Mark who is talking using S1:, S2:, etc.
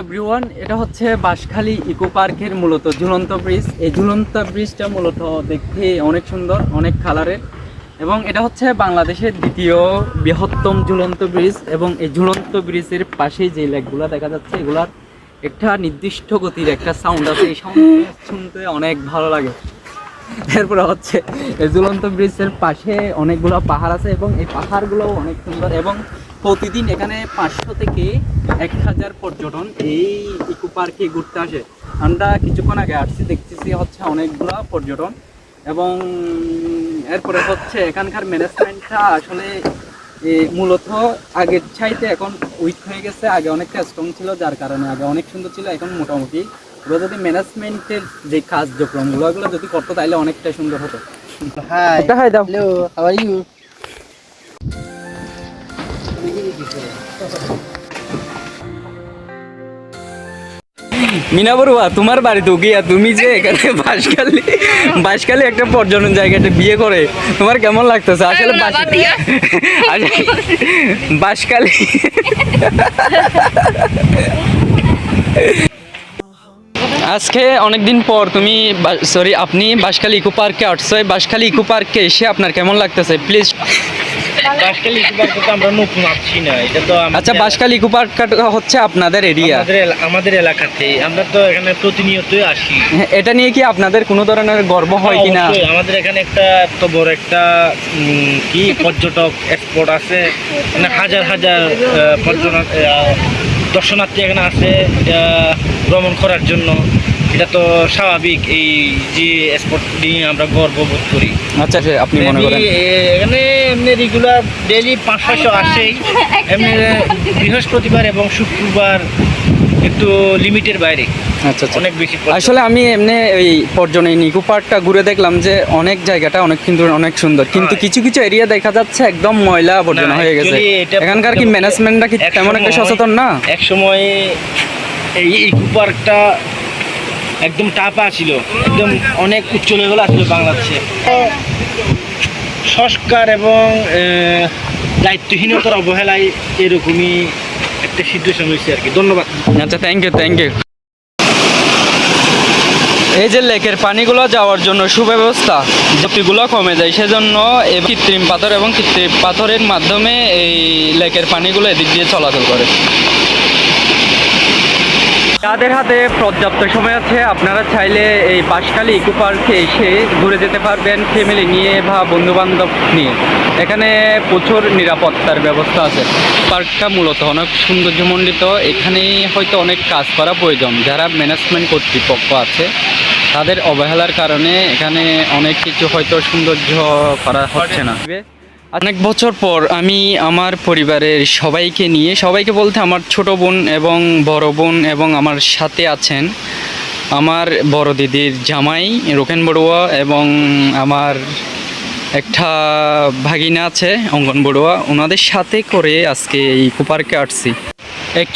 S1: Everyone এটা হচ্ছে Banshkhali eco পার্কের মূলত ঝুলন্ত ব্রিজ। এই ঝুলন্ত ব্রিজটা মূলত দেখতে অনেক সুন্দর, অনেক কালারের এবং এটা হচ্ছে বাংলাদেশের দ্বিতীয় বৃহত্তম ঝুলন্ত ব্রিজ এবং এই ঝুলন্ত ব্রিজের পাশেই যে লেকগুলো দেখা যাচ্ছে, এগুলার একটা নির্দিষ্ট গতির একটা সাউন্ড আছে। এই সাউন্ড শুনতে অনেক ভালো লাগে। এরপরে হচ্ছে ঝুলন্ত ব্রিজের পাশে অনেকগুলো পাহাড় আছে এবং এই পাহাড়গুলো অনেক সুন্দর এবং প্রতিদিন এখানে পাঁচশো থেকে এক হাজার পর্যটন এই ইকো পার্কে ঘুরতে আসে। আমরা কিছুক্ষণ আগে আসছি, দেখতেছি হচ্ছে অনেকগুলো পর্যটন এবং এরপরে হচ্ছে এখানকার ম্যানেজমেন্টটা আসলে মূলত আগের চাইতে এখন উইক হয়ে গেছে। আগে অনেকটা স্ট্রং ছিল, যার কারণে আগে অনেক সুন্দর ছিল, এখন মোটামুটি ওরা যদি ম্যানেজমেন্টের যে কার্যক্রমগুলো ওগুলো যদি করতো তাহলে অনেকটা সুন্দর হতো. একটা হাই দাও
S2: Hello. How are you?
S1: Mina Barua তোমার বাড়িতে গিয়া তুমি যে এখানে বাসখালী বাসখালী একটা পর্যটন জায়গাটা বিয়ে করে তোমার কেমন লাগতেছে আসলে বাস- আসলে বাসখালী আজকে অনেকদিন পর তুমি সরি আপনি বাসখালী ইকো পার্কে আসছো। বাসখালী ইকো পার্কে এসে আপনার কেমন লাগতেছে? প্লিজ
S3: বাসকালী ইকো পার্কে তো আমরা নতুন আসছি না এটা তো
S1: আচ্ছা বাসখালী ইকো পার্ক হচ্ছে আপনাদের এরিয়া
S3: আমাদের এলাকাতে আমরা তো এখানে প্রতিনিয়তই আসি।
S1: এটা নিয়ে কি আপনাদের কোনো ধরনের গর্ব হয় কিনা?
S3: আমাদের এখানে একটা এত বড় একটা কি পর্যটক স্পট আছে। মানে হাজার হাজার পর্যটক দর্শনার্থী এখানে আছে এটা ভ্রমণ করার জন্য। এটা তো স্বাভাবিক এই যে স্পোর্ট নিয়ে আমরা গর্ববোধ করি।
S1: আচ্ছা আপনি মনে করেন?
S3: এখানে এমনি রেগুলার ডেলি পাঁচ ছশো আসেই এমনি বৃহস্পতিবার এবং শুক্রবার একটু লিমিটের বাইরে।
S1: আচ্ছা আচ্ছা।
S3: অনেক বেশি
S1: আসলে আমি এমনি এই পর্যটন নিকু পার্কটা ঘুরে দেখলাম যে অনেক জায়গাটা অনেক কিন্তু অনেক সুন্দর। কিন্তু। কিছু কিছু এরিয়া দেখা যাচ্ছে একদম ময়লা আবর্জনা হয়ে গেছে। এখানকার কি ম্যানেজমেন্টটা কি তেমন একটা সচেতন না?
S3: এক সময় এই ইকো পার্কটা একদম টাপা ছিল, একদম অনেক উচ্চ লেভেল আসছিল বাংলাদেশে। সংস্কার এবং দায়িত্বহীনতার অবহেলায় এরকমই একটা সিচুয়েশন হয়েছে আর কি। ধন্যবাদ।
S1: আচ্ছা থ্যাংক ইউ থ্যাংক ইউ এই যে লেকের পানিগুলো যাওয়ার জন্য সুব্যবস্থা, ঝুঁকিগুলো কমে যায়, সেজন্য কৃত্রিম পাথর এবং কৃত্রিম পাথরের মাধ্যমে এই লেকের পানিগুলো এদিক দিয়ে চলাচল করে। যাদের হাতে পর্যাপ্ত সময় আছে। আপনারা চাইলে এই বাঁশখালী ইকো পার্কে এসে ঘুরে যেতে পারবেন ফ্যামিলি নিয়ে বা বন্ধু বান্ধব নিয়ে। এখানে প্রচুর নিরাপত্তার ব্যবস্থা আছে। পার্কটা মূলত অনেক সৌন্দর্যমণ্ডিত। এখানে হয়তো অনেক কাজ করা প্রয়োজন। যারা ম্যানেজমেন্ট কর্তৃপক্ষ আছে, তাদের অবহেলার কারণে এখানে অনেক কিছু হয়তো সৌন্দর্য করা হচ্ছে না। অনেক বছর পর আমি আমার পরিবারের সবাইকে নিয়ে, সবাইকে বলতে আমার ছোট বোন এবং বড় বোন এবং আমার সাথে আছেন আমার বড় দিদির জামাই রোকেন বড়ুয়া এবং আমার একটা ভাগিনা আছে অঙ্গন বড়ুয়া। ওনাদের সাথে করে আজকে এই কুপার্কে আসছি। এক